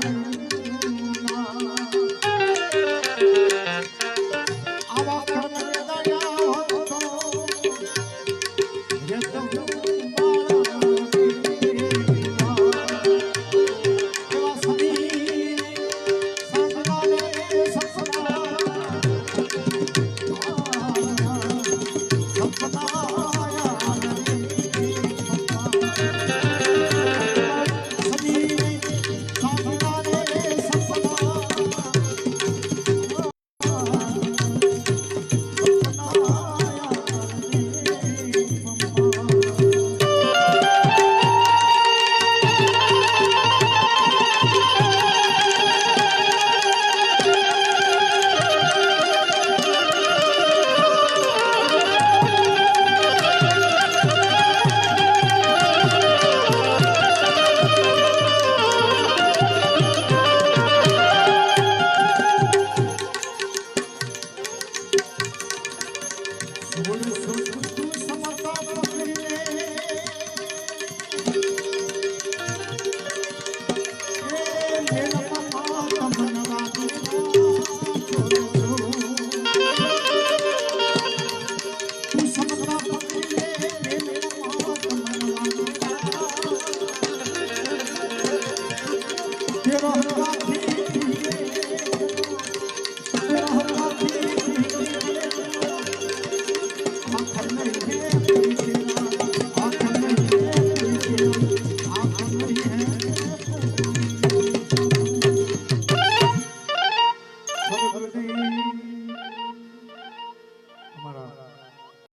Thank you. Get on, get on.